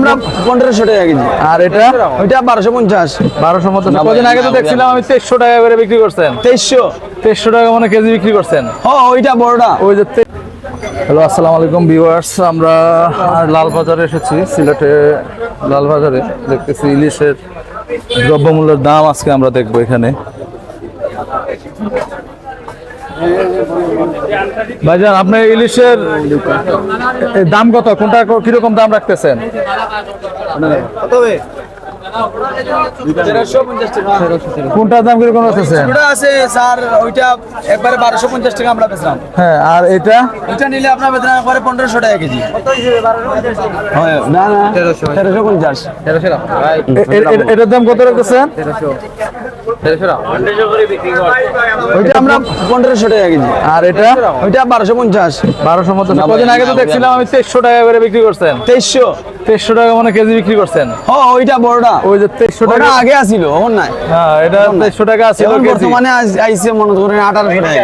আমরা পনেরোশো টাকা কেজি। আর এটা? ওইটা বারোশো পঞ্চাশ। বারোশো পঞ্চাশ। কদিন আগে তো দেখছিলাম আমি তেইশশো টাকা করে বিক্রি করছেন। তেইশশো। তেইশশো টাকা মানে কেজি বিক্রি করছেন। হ ওইটা বড়টা। ওই যে হ্যালো আসসালামু আলাইকুম ভিউয়ার্স। আমরা লালবাজারে এসেছি সিলেটে লালবাজারে। দেখতেছি ইলিশের দ্রব্যমূল্যের দাম আজকে আমরা দেখব এখানে। ভাইজান আপনার ইলিশের দাম কত? কোনটা কীরকম দাম রাখতেছেন? কোনটার দাম কীরকম ওটা আছে স্যার? ওইটা একবারে বারোশো পঞ্চাশ টাকা আমরা বেচলাম। হ্যাঁ আর এটা? ওইটা নিলে আপনার একবারে পনেরোশো টাকা কেজি। না না তেরোশো পঞ্চাশ। এটার দাম কত রাখতেছেন ওইটা আমরা পনেরোশো টাকা কেজি। আর এটা? ওইটা বারোশো পঞ্চাশ। বারোশো মতো কদিন আগে তো দেখছিলাম আমি তেইশশো টাকা করে বিক্রি করছেন। তেইশশো? তেইশশো টাকা মানে কেজি বিক্রি করছেন? হ ওইটা বড়টা। ওই যে তেইশশো টাকা আগে আসিল এখন নাই। হ্যাঁ এটা তেইশশো টাকা ছিল এখন কেজি। বর্তমানে আইস- মনে করেন আঠারোশো টাকা।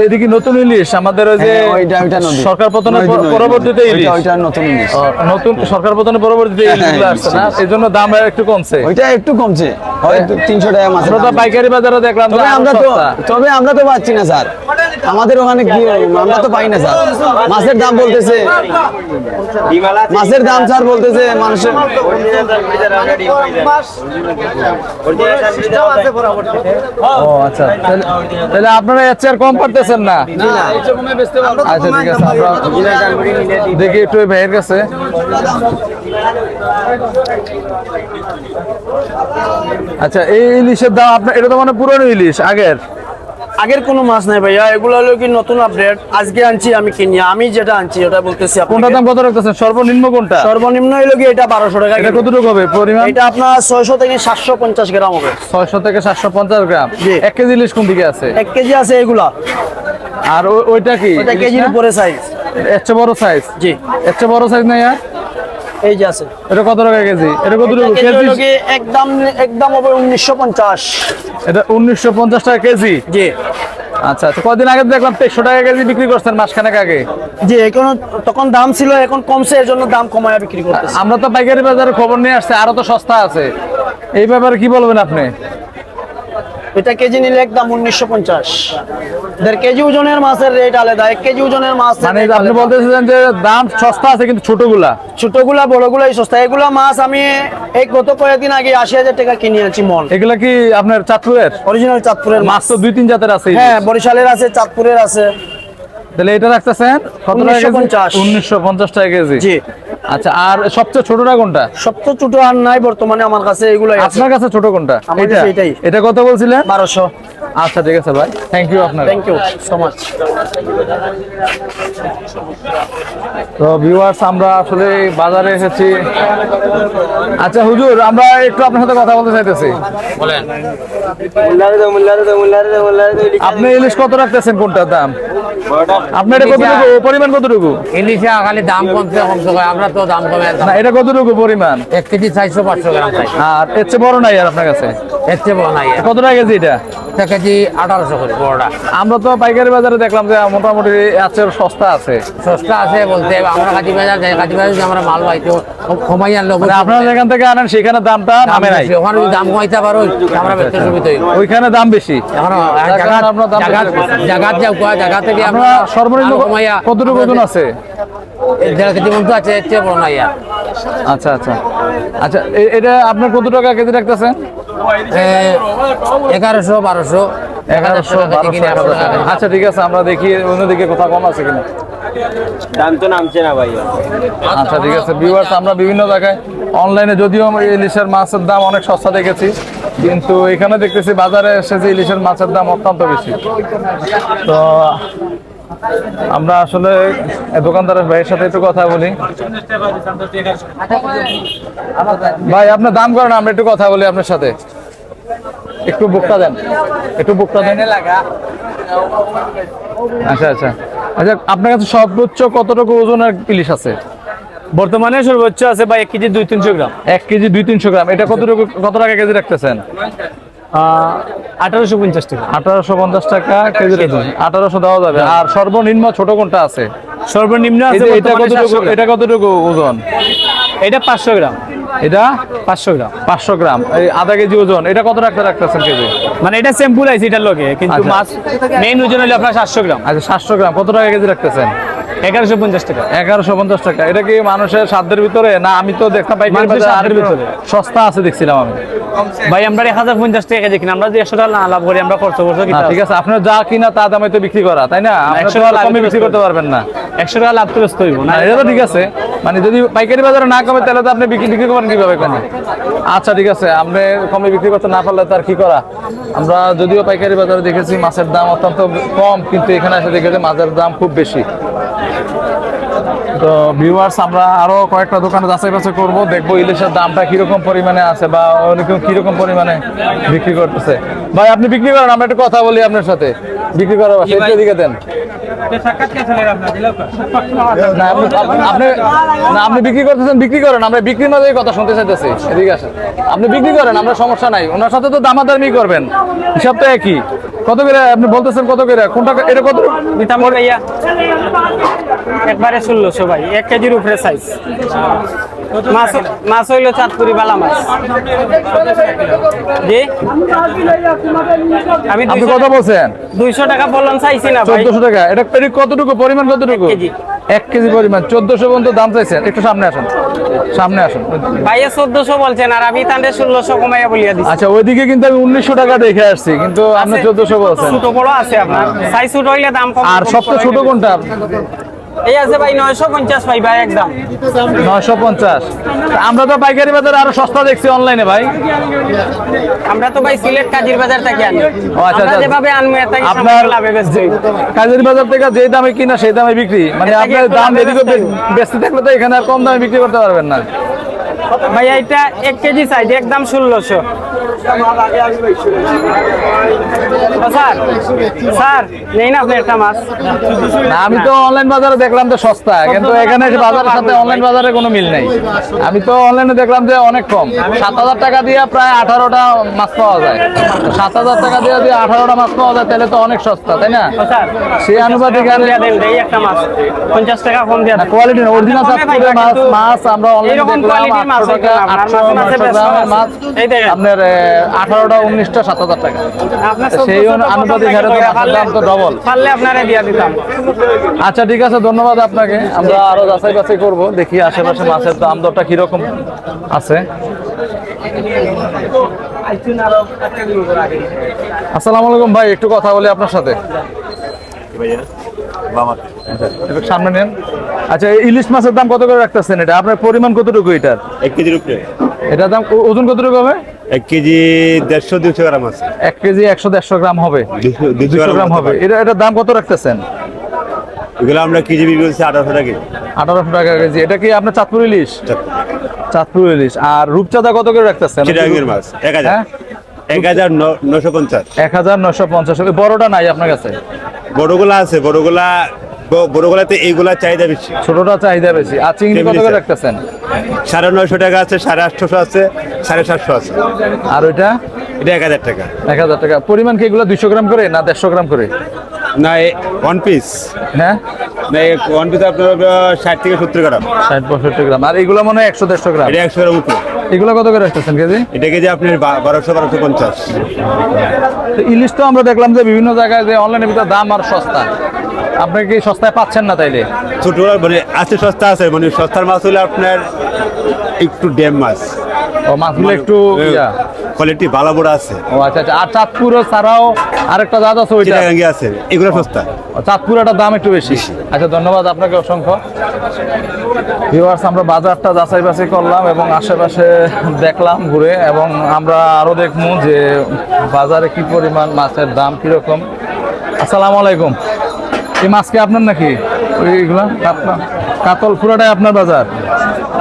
এদিকে নতুন ইলিশ আমাদের ওই যে হ্যাঁ, ওইটা সরকার পতনের। পরবর্তীতে ইলিশ। ওইটা- নতুন ইলিশ। নতুন সরকার পতনের পরবর্তীতে হ্যাঁ, ইলিশগুলো হ্যাঁ, আসছে না? ইলিশ। এই জন্য দাম একটু কমছে। ওইটা একটু কমছে। হয়তো তিনশো টাকা মাছ আমরা তো পাইকারি বাজারে দেখলাম তবে আমরা তো তবে আমরা তো পাচ্ছি না স্যার। আমাদের ওখানে কি আমরা তো পাই না স্যার। মাছের দাম বলতেছে মাছের দাম স্যার বলতেছে মানুষের ও তাহলে- আপনারা এর চেয়ে কম পারতেছেন না? আচ্ছা ঠিক আছে দেখি একটু ভাইয়ের কাছে। আচ্ছা এই ইলিশের দাম আপনার এটা তো মানে পুরনো ইলিশ, আগের? আগের কোনো মাছ নাই ভাইয়া এগুলো হলো কি নতুন আপডেট আজকে আনছি আমি কিনি আমি যেটা আনছি ওটা বলতেছি। কোনটা দাম কত রাখতেছেন? সর্বনিম্ন কোনটা? সর্বনিম্ন হলো কি এটা বারোশো টাকা এটা কতটুকু হবে পরিমাণ? এটা আপনার ছয়শো থেকে সাতশো পঞ্চাশ গ্রাম হবে। ছয়শো থেকে সাতশো পঞ্চাশ গ্রাম। এক কেজি ইলিশ কোন দিকে আছে? এক কেজি আছে এগুলা। আর ওইটা কি? ওটা কেজির উপরে সাইজ এর বড় সাইজ জি। এর বড় সাইজ নাই আর? এই যে আছে। এটা কত টাকা কেজি? এটা কতটুকু এটা কেজি? একদম একদম হবে উনিশশো পঞ্চাশ। এটা উনিশশো পঞ্চাশ টাকা কেজি? জি। আচ্ছা আচ্ছা। কদিন আগে দেখলাম তেইশশো টাকা কেজি বিক্রি করছেন মাসখানেক আগে। জি এখন তখন দাম ছিল এখন কমছে এর জন্য দাম কমায় বিক্রি করতেছে। আমরা তো পাইকারি বাজারে খবর নিয়ে আসছে আরও তো সস্তা আছে। এই ব্যাপারে কি বলবেন আপনি? এটা কেজি নিলে একদম উনিশশো পঞ্চাশ। দেড় কেজি ওজনের মাছের রেট আলাদা এক কেজি ওজনের মাছ মানে আপনি বলতেছিলেন যে দাম সস্তা আছে কিন্তু ছোটগুলা। ছোটগুলা বড়গুলাই সস্তা। এগুলা মাছ আমি এই গত কয়েকদিন আগে আশি হাজার টাকা কিনে আছি মন এগুলা কি আপনার চাঁদপুরের? অরিজিনাল চাঁদপুরের মাছ মাছ। তো দুই তিন জাতের আছে হ্যাঁ বরিশালের আছে চাঁদপুরের আছে। তাহলে এটা রাখতেছেন? কত টাকা 1950 উনিশশো পঞ্চাশ টাকা কেজি। জি। আচ্ছা আর সবচেয়ে ছোটটা কোনটা? সবচেয়ে ছোট আর নাই বর্তমানে আমার কাছে এগুলাই আছে। আপনার কাছে ছোট কোনটা? এটা এটাই। এটা কত বলছিলেন? বারোশো। আচ্ছা ঠিক আছে ভাই। থ্যাংক ইউ আপনার থ্যাংক ইউ সো মাচ তো ভিউয়ার্স আমরা আসলে বাজারে এসেছি। আচ্ছা হুজুর আমরা একটু আপনার সাথে কথা বলতে চাইতেছি। বলেন। আপনি ইলিশ কত রাখতেছেন কোনটার দাম? আপনার এটা কতটুকু? পরিমাণ কতটুকু? ইলিশে খালি দাম কমছে কমছে করে আমরা তো দাম কমে না এটা কতটুকু পরিমাণ? এক কেজি চারশো পাঁচশো গ্রাম চাই। আর এর চেয়ে বড় নাই আর আপনার কাছে? এর চেয়ে বড় নাই। কত টাকা কেজি এটা? এক কেজি আঠারোশো করে। বড়টা আমরা তো পাইকারি বাজারে দেখলাম যে মোটামুটি আছে সস্তা আছে। সস্তা আছে বলতে আমরা কাজী বাজার যাই বাজার আমরা মাল কমাই আনলো মানে আপনারা যেখান থেকে আনেন সেখানে দামটা নামে নাই। ওখানে যদি দাম কমাইতে পারো আমরা ব্যক্তি সুবিধা ওইখানে দাম বেশি। এখন বেশি। রাখতেছেন। যাও কোয়া জায়গা থেকে আমরা সর্বনিম্ন কমাইয়া কতটুকু ওজন আছে? দেড় কেজি আছে এর চেয়ে বড় আচ্ছা আচ্ছা। আচ্ছা এটা আপনার কত টাকা কেজি রাখতেছেন? এগারোশো বারোশো এগারোশো বারোশো। আচ্ছা ঠিক আছে আমরা দেখি অন্যদিকে কোথাও কম আছে কিনা। দাম তো নামছে না ভাই। আচ্ছা ঠিক আছে ভিউয়ার্স আমরা বিভিন্ন জায়গায় অনলাইনে যদিও আমরা ইলিশের মাছের দাম অনেক সস্তা দেখেছি কিন্তু এখানে দেখতেছি বাজারে এসে যে ইলিশের মাছের দাম অত্যন্ত বেশি। তো আমরা আসলে দোকানদারের ভাইয়ের সাথে একটু কথা বলি। ভাই আপনার দাম করেন আমরা একটু কথা বলি আপনার সাথে। একটু বুকটা দেন। একটু বুকটা দেন। আচ্ছা আচ্ছা। আচ্ছা আপনার কাছে সর্বোচ্চ কতটুকু ওজনের ইলিশ আছে? বর্তমানে সর্বোচ্চ আছে বা এক কেজি দুই তিনশো গ্রাম। এক কেজি দুই তিনশো গ্রাম। এটা কতটুকু কত টাকা কেজি রাখতেছেন? আঠারোশো পঞ্চাশ টাকা। আঠারোশো পঞ্চাশ টাকা কেজি আঠারোশো দেওয়া যাবে। আর সর্বনিম্ন ছোট কোনটা আছে? সর্বনিম্ন আছে এটা কতটুকু এটা কতটুকু ওজন? এটা পাঁচশো গ্রাম। এটা পাঁচশো গ্রাম। পাঁচশো গ্রাম। এই আধা কেজি ওজন। এটা কত রাখতে রাখতেছেন কেজি? মানে এটা স্যাম্পুল এটার লগে কিন্তু আচ্ছা। মাছ মেইন ওজন হলো আপনার সাতশো গ্রাম। আচ্ছা সাতশো গ্রাম। কত টাকা কেজি রাখতেছেন? এগারোশো পঞ্চাশ টাকা। এগারোশো পঞ্চাশ টাকা। এটা কি মানুষের সাধ্যের ভিতরে? না আমি তো দেখতাম পাইকারি ভিতরে। সস্তা আছে দেখছিলাম আমি। ভাই আমরা এক হাজার পঞ্চাশ টাকা কেজি কিনা। আমরা যে একশো টাকা না লাভ করি আমরা খরচ করছ না, ঠিক আছে? আপনার যা কিনা তা দামে তো বিক্রি করা তাই না? একশো টাকা কমে বিক্রি করতে পারবেন না। একশো টাকা লাভ তো ব্যস্ত হইব না, এটা তো ঠিক আছে। মানে যদি পাইকারি বাজারে না কমে, তাহলে তো আপনি বিক্রি বিক্রি করবেন কীভাবে কমে? আচ্ছা ঠিক আছে। আপনি কমে বিক্রি করতে না পারলে তার কি করা? আমরা যদিও পাইকারি বাজারে দেখেছি মাছের দাম অত্যন্ত কম, কিন্তু এখানে এসে দেখেছি মাছের দাম খুব বেশি। তো ভিউয়ার্স আমরা আরও কয়েকটা দোকানে যাচাই বাছাই করব, দেখব ইলিশের দামটা কীরকম পরিমাণে আছে বা ওরকম কীরকম পরিমাণে বিক্রি করতেছে। ভাই, আপনি বিক্রি করেন, আমরা একটু কথা বলি আপনার সাথে। বিক্রি করার বাসা একটু এদিকে দেন। আপনি বিক্রি করতেছেন, বিক্রি করেন, আমরা কথা শুনতে চাইতেছি। আপনি বিক্রি করেন, আমরা সমস্যা নাই। সাথে তো করবেন। একই। কত করে, আপনি বলতেছেন কত করে? কোনটা, এটা কত? একবারে ষোলোশো ভাই এক কেজির উপরে সাইজ মাছ মাছ হইল চাঁদপুরি বালা মাছ জি? আমি আপনি কত বলছেন? দুইশো টাকা বললাম চাইছি না চোদ্দশো টাকা। এটা কতটুকু? পরিমাণ কতটুকু? এক কেজি। পরিমাণ। চোদ্দশো পর্যন্ত দাম চাইছেন। একটু সামনে আসুন। সামনে আসুন। ভাইয়া চোদ্দশো বলছেন আর আমি তাহলে ষোলোশো কমাইয়া বলিয়া দিচ্ছি আচ্ছা ওইদিকে কিন্তু আমি উনিশশো টাকা দেখে আসছি কিন্তু আপনি চোদ্দশো বলছেন। ছোট বড় আছে আপনার। সাইজ ছোট হইলে দাম কম। আর সবচেয়ে ছোট কোনটা? এই আছে ভাই নয়শো পঞ্চাশ ভাই ভাই একদম। নয়শো পঞ্চাশ। আমরা তো পাইকারি বাজারে আরও সস্তা দেখছি অনলাইনে ভাই। আমরা তো ভাই সিলেট কাজির বাজার থেকে আনি। ও আচ্ছা, আচ্ছা। যেভাবে আনব এত আপনার লাভে। কাজের বাজার থেকে যে দামে কিনা সেই দামে বিক্রি। মানে আপনার দাম এদিকে বেচতে বেশি। থাকলে তো এখানে আর কম দামে বিক্রি করতে পারবেন না। ভাইয়া এটা এক কেজি সাইজ একদম ষোলোশো। স্যার স্যার নেই না আপনি একটা মাছ? আমি তো অনলাইন বাজারে দেখলাম যে সস্তা কিন্তু এখানে বাজারের সাথে অনলাইন বাজারে কোনো মিল নেই। আমি তো অনলাইনে দেখলাম যে অনেক কম। সাত হাজার টাকা দিয়ে প্রায় আঠারোটা মাছ পাওয়া যায়। সাত হাজার টাকা দিয়ে যদি আঠারোটা মাছ পাওয়া যায় তাহলে তো অনেক সস্তা তাই না? সেই আনুপাতিক কোয়ালিটি অরিজিনাল মাছ। মাছ আমরা অনলাইনে দেখলাম আটশো টাকা আপনার আটশো গ্রামের মাছ আঠারোটা উনিশটা সাত হাজার টাকা সেই অনু- আনুপাতিক হারে তো মাছের দাম তো ডবল পারলে আপনারা দিয়া দিতাম। আচ্ছা ঠিক আছে ধন্যবাদ আপনাকে। আমরা আরও যাচাই বাছাই করব দেখি আশেপাশে মাছের দাম দরটা কীরকম আছে। আসসালামু আলাইকুম ভাই একটু কথা বলি আপনার সাথে। একটু সামনে নেন। আচ্ছা ইলিশ মাছের দাম কত করে রাখতেছেন এটা? আপনার পরিমাণ কতটুকু এটার? এক কেজির উপরে। এটার দাম ওজন কতটুকু হবে? এক কেজি দেড়শো দুশো গ্রাম আছে। এক কেজি একশো দেড়শো গ্রাম হবে। দুশো গ্রাম হবে। পারে। এটা দাম কত রাখতেছেন? এগুলো আমরা কেজি বিক্রি করছি আঠারোশো টাকা আঠারোশো টাকা কেজি। এটা কি আপনার চাঁদপুর ইলিশ? চাঁদপুর। ইলিশ। আর রূপচাঁদা কত করে রাখতেছেন? মাছ এক হাজার। হ্যাঁ? এক হাজার নশো পঞ্চাশ। এক হাজার নশো পঞ্চাশ। বড়টা নাই আপনার কাছে? বড়গুলা আছে বড়গুলা বড়গুলাতে এইগুলা চাহিদা বেশি। ছোটটা চাহিদা বেশি। আর চিংড়ি কত করে রাখতেছেন? সাড়ে নয়শো টাকা আছে সাড়ে আটশোশো আছে সাড়ে সাতশো আছে। আর ওইটা? এটা এক হাজার টাকা। এক হাজার টাকা। পরিমাণ কি এগুলো দুইশো গ্রাম করে না দেড়শো গ্রাম করে? না ওয়ান পিস হ্যাঁ? না ওয়ান পিস আপনার ষাট থেকে সত্তর গ্রাম। ষাট পঁয়ষট্টি গ্রাম। আর এগুলো মনে হয় একশো দেড়শো গ্রাম। এটা একশো গ্রাম উপরে। এগুলো কত করে রাখতেছেন কেজি? এটা কেজি আপনার বারোশো বারোশো পঞ্চাশ। তো ইলিশ তো আমরা দেখলাম যে বিভিন্ন জায়গায় যে অনলাইনে ভিতরে দাম আর সস্তা। আপনি কি সস্তায় পাচ্ছেন না তাইলে? ছোট মানে আছে সস্তা আছে মানে সস্তার মাছ হলে আপনার একটু ড্যাম মাছ। ও মাছগুলো একটু ইয়া। কোয়ালিটি ভালো বড় আছে। ও আচ্ছা আচ্ছা। আর চাঁদপুর ছাড়াও আরেকটা জাত আছে ওইটা? চিটাগাঙ্গি আছে। এগুলো সস্তা। চাঁদপুর একটা দাম একটু বেশি। আচ্ছা ধন্যবাদ আপনাকে অসংখ্য। ভিউয়ার্স আমরা বাজারটা যাচাই বাছাই করলাম এবং আশেপাশে দেখলাম ঘুরে এবং আমরা আরও দেখব যে বাজারে কি পরিমাণ মাছের দাম কীরকম। আসসালামু আলাইকুম। এই মাছ কি আপনার নাকি? ওইগুলা কাতলা পুরাটাই আপনার বাজার?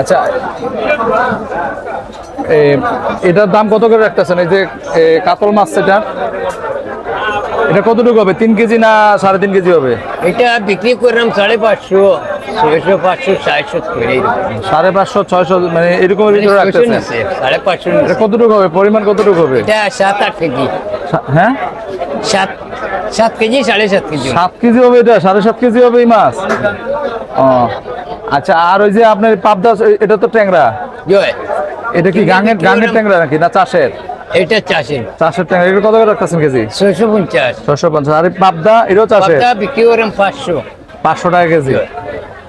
আচ্ছা। এটার দাম কত করে রাখতেছেন? এই যে কাতল মাছ সেটা এটা কতটুকু হবে? তিন কেজি না সাড়ে তিন কেজি হবে? এটা বিক্রি করলাম সাড়ে পাঁচশো ছয়শো পাঁচশো চারশো সাড়ে পাঁচশো ছয়শো মানে এরকম সাড়ে পাঁচশো কতটুকু হবে? পরিমাণ কতটুকু হবে? এটা সাত আট কেজি। হ্যাঁ? সাত সাত কেজি সাড়ে সাত কেজি সাত কেজি হবে এটা? সাড়ে সাত কেজি হবে এই মাছ? ও আচ্ছা আর ওই যে আপনার পাবদা এটা তো ট্যাংরা। জয়। এটা কি গাঙের গাঙের ট্যাংরা নাকি? না চাষের? এটা চাষের। চাষের ট্যাংরা। এটা কত করে রাখতেছেন কেজি? ছয়শো পঞ্চাশ। ছশো পঞ্চাশ। আর পাবদা এটাও চাষের? বিক্রি করেন পাঁচশো। পাঁচশো টাকা কেজি।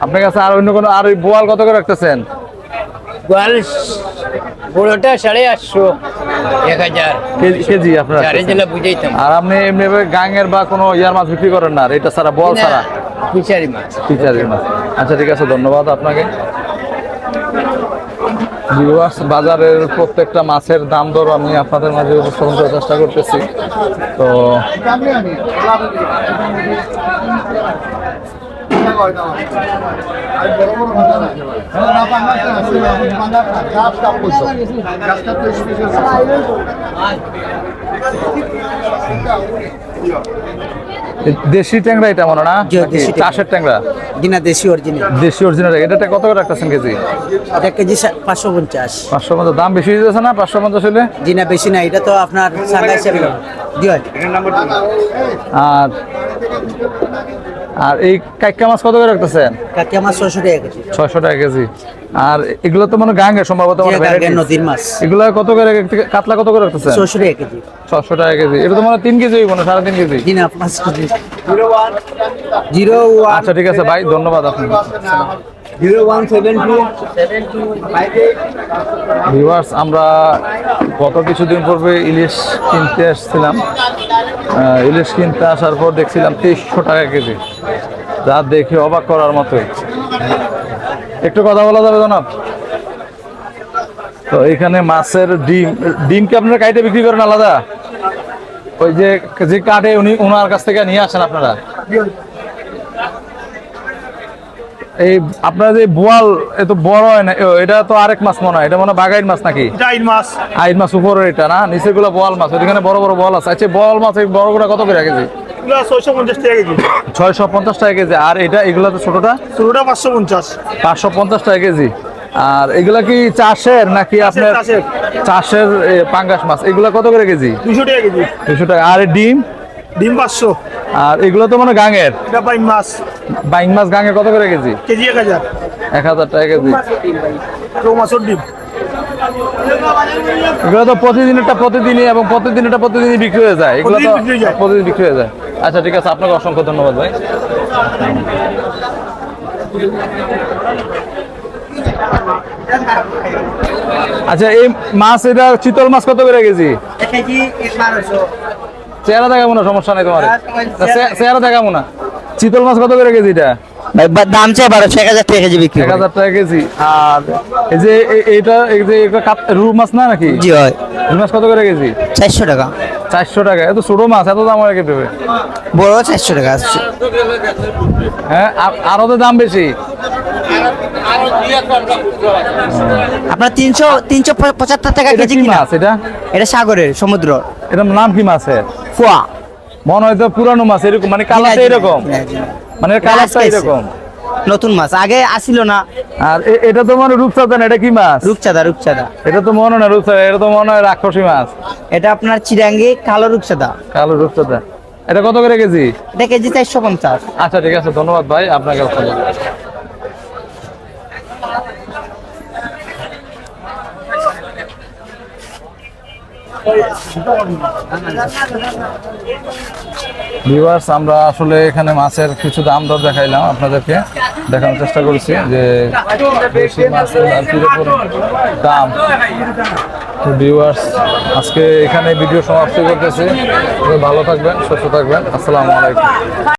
আপনার কাছে আর অন্য কোনো আর ওই বোয়াল কত করে রাখতেছেন? গোয়াল বড়োটা সাড়ে আটশো এক হাজার। কেজি- আপনার বুঝাইতাম। আর আপনি এমনি গাঙের বা কোনো ইয়ার মাছ বিক্রি করেন না আর এটা ছাড়া বল ছাড়া? ফিচারি মাছ। ফিচারের মাছ। আচ্ছা ঠিক আছে ধন্যবাদ আপনাকে। ভিউয়ার্স বাজারের প্রত্যেকটা মাছের দাম দর আমি আপনাদের মাঝে উপস্থাপন করার চেষ্টা করতেছি। তো দেশি ট্যাংরা এটা মনে না। চাষের ট্যাংরা? দিনা দেশি অরিজিনাল দেশি অরিজিনাল এটা কত করে রাখতেছেন কেজি? এটা কেজি পাঁচশো পঞ্চাশ। পাঁচশো পঞ্চাশ। দাম বেশি হয়ে যাচ্ছে না পাঁচশো পঞ্চাশ হলে? দিনা বেশি না। এটা তো আপনার সাদা হিসাবে। আর আর এই কাইকা মাছ কত করে রাখতেছেন? কাকি আমার ছশো টাকা কেজি। ছয়শো টাকা কেজি। আর এগুলো তো মানে গাঙ্গে সম্ভবত জি, মানে গাঙ্গের নদীর মাছ। এগুলো কত করে কাতলা কত করে রাখতেছেন? ছশো টাকা কেজি। ছশো টাকা কেজি। এটা তো মানে তিন কেজি হইব না সাড়ে তিন কেজি? দিনা পাঁচ কেজি। জিরো ওয়ান আচ্ছা ঠিক আছে ভাই ধন্যবাদ আপনাকে। ভিউয়ার্স আমরা গত কিছুদিন পূর্বে ইলিশ কিনতে আসছিলাম ইলিশ কিনতে আসার পর দেখছিলাম তেইশশো টাকা কেজি। যা দেখে অবাক করার মতো একটু কথা বলা যাবে জনাব? তো এখানে মাছের ডিম ডিমকে আপনারা কাইটে বিক্রি করেন আলাদা? ওই যে যে কাটে উনি ওনার কাছ থেকে নিয়ে আসেন আপনারা? এই আপনার যে বোয়াল এত বড় হয় না এটা তো আরেক মাছ মনে হয় এটা মনে বাগাইন মাছ নাকি? চাইল মাছ। আইন মাছ উপরের এটা না? নিচেরগুলো বোয়াল মাছ ওইখানে বড় বড় বল আছে। আচ্ছা বল মাছ এই বড়গুলো কত করে কেজি? ছয়শো পঞ্চাশ টাকা কেজি। আর এটা এগুলো তো ছোটটা? ষোলোটা পাঁচশো পঞ্চাশ। পাঁচশো পঞ্চাশ টাকা কেজি। আর এগুলা কি চাষের নাকি আপনার চাষের। চাষের পাঙ্গাস মাছ? এগুলা কত করে কেজি? দুশো টাকা কেজি। দুশো টাকা। আর ডিম? ডিম পাঁচশো। আর এগুলো তো মানে গাঙের? এটা বাইম মাছ। বাইং মাছ গাঙের কত করে কেজি? কেজি এক হাজার। এক হাজার টাকা কেজি। রৌ মাছের ডিম। এগুলো তো প্রতিদিনেরটা প্রতিদিনই এবং প্রতিদিনেরটা প্রতিদিনই বিক্রি হয়ে যায়। এগুলো তো প্রতিদিন বিক্রি হয়ে যায়। প্রতিদিন আচ্ছা ঠিক আছে আপনাকে অসংখ্য ধন্যবাদ ভাই। আচ্ছা এই মাছ এটা চিতল মাছ কত করে কেজি? কেজি চেহারা দেখাবো না সমস্যা নাই তোমার। চেহারা দেখাবো না। চিতল মাছ কত করে কেজি এটা? দাম চাই বারোশো এক হাজার টাকা কেজি বিক্রি এক হাজার টাকা কেজি। আর এই যে এইটা এই যে রুই মাছ না নাকি? জি হয়। রুই মাছ কত করে কেজি? চারশো টাকা। চারশো টাকা। এত ছোট মাছ এত দাম হয় কেটে বড় চারশো টাকা আসছে। হ্যাঁ আর- আরও তো দাম বেশি। আপনার তিনশো তিনশো পঁচাত্তর টাকা কেজি কি মাছ এটা? এটা সাগরের সমুদ্র। এটার নাম কি মাছের? ফোয়া। মনে হয় তো পুরানো মাছ এরকম মানে কালারটা এরকম। মানে কালারটা এরকম। নতুন মাছ আগে আসিল না। আর এটা তো মনে রূপচাঁদা না এটা কি মাছ? রূপচাঁদা রূপচাঁদা। এটা তো মনে না রূপচাঁদা এটা তো মনে হয় রাক্ষসী মাছ। এটা আপনার চিরাঙ্গি কালো রূপচাঁদা। কালো রূপচাঁদা। এটা কত করে কেজি? এটা কেজি চারশো পঞ্চাশ। আচ্ছা ঠিক আছে ধন্যবাদ ভাই আপনাকে ভিউয়ার্স আমরা আসলে এখানে মাছের কিছু দাম দর দেখাইলাম আপনাদেরকে। দেখানোর চেষ্টা করেছি যে দেশি মাছের দাম। তো ভিউয়ার্স আজকে এখানে ভিডিও সমাপ্তি করতেছি। ভালো থাকবেন, সুস্থ থাকবেন। আসসালামু আলাইকুম।